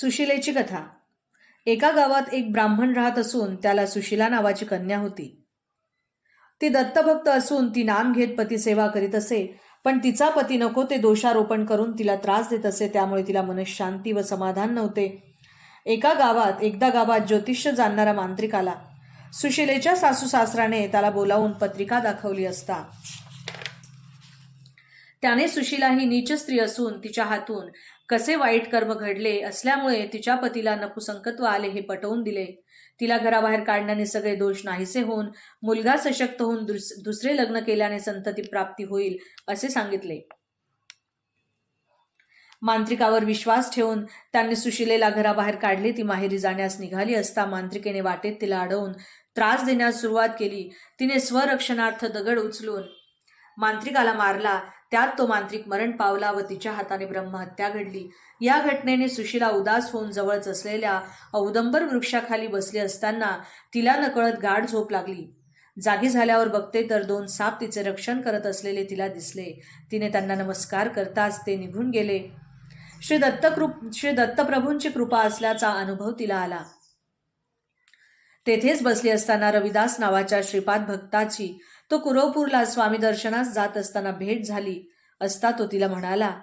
सुशिलेची कथा. एका गावात एक ब्राह्मण राहत असून त्याला सुशिला नावाची कन्या होती. ती दत्तभक्त असून ती नाम घेत पतीसेवा करीत असे पण तिचा पती नको ते दोषारोपण करून तिला त्रास देत असे त्यामुळे तिला मनशांती व समाधान नव्हते. एका गावात एकदा गावात ज्योतिष्य जाणणारा मांत्रिक आला. सुशिलेच्या सासू सासराने त्याला बोलावून पत्रिका दाखवली असता. त्याने सुशीला ही नीच स्त्री असून तिच्या हातून कसे वाईट कर्म घडले असल्यामुळे तिच्या पतीला नपुसंकत्व आले हे पटवून दिले. तिला घराबाहेर काढण्याने सगळे दोष नाहीसे होऊन मुलगा सशक्त होऊन दुस- दुसरे लग्न केल्याने संतती प्राप्ती होईल असे सांगितले. मांत्रिकावर विश्वास ठेवून त्यांनी सुशिलेला घराबाहेर काढले ती माहेरी जाण्यास निघाली असता मांत्रिकेने वाटेत तिला अडवून त्रास देण्यास सुरुवात केली. तिने स्वरक्षणार्थ दगड उचलून मांत्रिकाला मारला. त्यात तो मांत्रिक मरण पावला व तिच्या हाताने ब्रह्महत्या घडली. या घटनेने सुशिला उदास होऊन जवळच असलेल्या औदंबर वृक्षाखाली बसली असताना तिला नकळत गाढ झोप लागली. जागी झाल्यावर बघते तर दोन साप तिचे रक्षण करत असलेले तिला दिसले. तिने त्यांना नमस्कार करताच ते निघून गेले. श्री दत्तकृप श्री दत्तप्रभूंची कृपा असल्याचा अनुभव तिला आला. तेथेच बसली असताना रविदास नावाच्या श्रीपाद भक्ताची तो कुरवपूरला स्वामी दर्शनास जात असताना भेट झाली असता तो तिला म्हणाला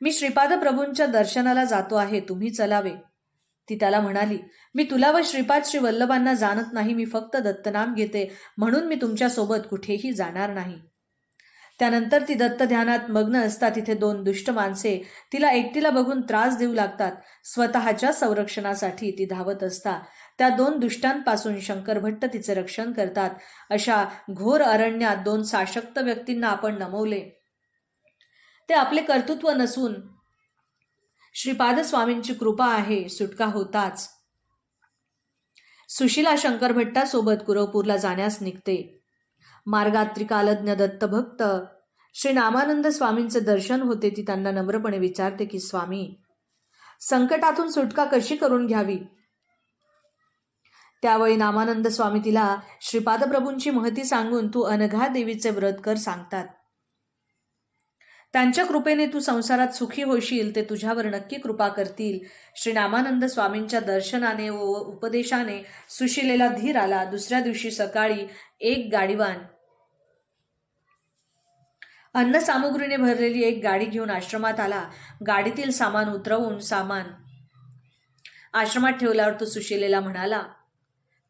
मी श्रीपाद प्रभूंच्या दर्शनाला जातो आहे तुम्ही चलावे. ती त्याला म्हणाली मी तुला व श्रीपाद श्री वल्लभांना जाणत नाही मी फक्त दत्तनाम घेते म्हणून मी तुमच्यासोबत कुठेही जाणार नाही. त्यानंतर ती दत्त ध्यानात मग्न असता तिथे दोन दुष्ट माणसे तिला एकटीला बघून त्रास देऊ लागतात. स्वतःच्या संरक्षणासाठी ती धावत असता. त्या दोन दुष्टांपासून शंकर भट्ट तिचे रक्षण करतात. अशा घोर अरण्यात दोन साशक्त व्यक्तींना आपण नमवले. ते आपले कर्तृत्व नसून श्रीपाद स्वामींची कृपा आहे सुटका होताच. सुशिला शंकर भट्टासोबत कुरवपूरला जाण्यास निघते. मार्गात त्रिकालज्ञ दत्तभक्त श्री नामानंद स्वामींचे दर्शन होते ती त्यांना नम्रपणे विचारते की स्वामी संकटातून सुटका कशी करून घ्यावी? त्यावेळी नामानंद स्वामी तिला श्रीपादप्रभूंची महती सांगून तू अनघा देवीचे व्रत कर सांगतात. त्यांच्या कृपेने तू संसारात सुखी होशील ते तुझ्यावर नक्की कृपा करतील. श्री नामानंद स्वामींच्या दर्शनाने व उपदेशाने सुशिलेला धीर आला. दुसऱ्या दिवशी सकाळी एक गाडीवान अन्नसामुग्रीने भरलेली एक गाडी घेऊन आश्रमात आला. गाडीतील सामान उतरवून सामान आश्रमात ठेवल्यावर तो सुशिलेला म्हणाला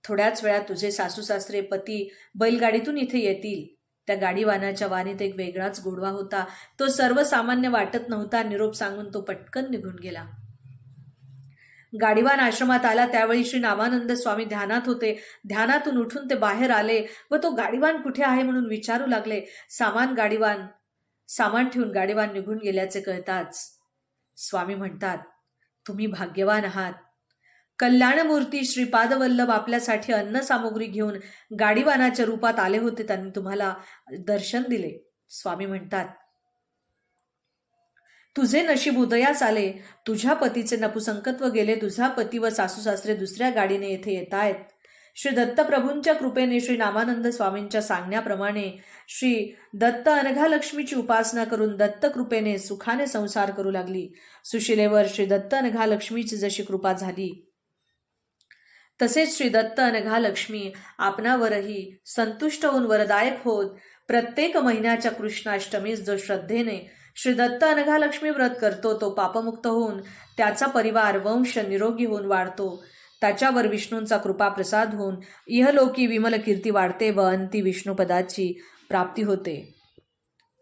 थोड्याच वेळात तुझे सासू सासरे पती बैलगाडीतून इथे येतील. त्या गाडीवानाच्या वाणीत एक वेगळाच गोडवा होता. तो सर्वसामान्य वाटत नव्हता. निरोप सांगून तो पटकन निघून गेला. गाडीवान आश्रमात आला. त्यावेळी श्री नामानंद स्वामी ध्यानात होते. ध्यानातून उठून ते बाहेर आले व तो गाडीवान कुठे आहे म्हणून विचारू लागले. सामान गाडीवान सामान ठेवून गाडीवान निघून गेल्याचे कळताच. स्वामी म्हणतात तुम्ही भाग्यवान आहात. कल्याणमूर्ती श्रीपादवल्लभ आपल्यासाठी अन्न सामुग्री घेऊन गाडीवानाच्या रूपात आले होते त्यांनी तुम्हाला दर्शन दिले. स्वामी म्हणतात तुझे नशीब उदयास आले. तुझ्या पतीचे नपुसंकत्व गेले. तुझा पती व सासू सासरे दुसऱ्या गाडीने येथे येत आहेत. श्री दत्तप्रभूंच्या कृपेने श्री नामानंद स्वामींच्या सांगण्याप्रमाणे श्री दत्त अनघालक्ष्मीची उपासना करून दत्त कृपेने सुखाने संसार करू लागली. सुशिलेवर श्री दत्त अनघालक्ष्मीची जशी कृपा झाली तसेच श्री दत्त अनघा लक्ष्मी आपणावरही संतुष्ट होऊन वरदायक होत प्रत्येक महिन्याच्या कृष्णाष्टमीस जो श्रद्धेने श्री दत्त अनघा लक्ष्मी व्रत करतो तो पापमुक्त होऊन त्याचा परिवार वंश निरोगी होऊन वाढतो. त्याच्यावर विष्णूंचा कृपा प्रसाद होऊन इहलोकी विमल कीर्ती वाढते व अंती विष्णुपदाची प्राप्ती होते.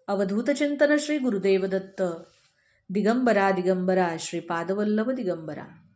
अवधूत चिंतन श्री गुरुदेव दत्त. दिगंबरा दिगंबरा श्री पादवल्लभ दिगंबरा.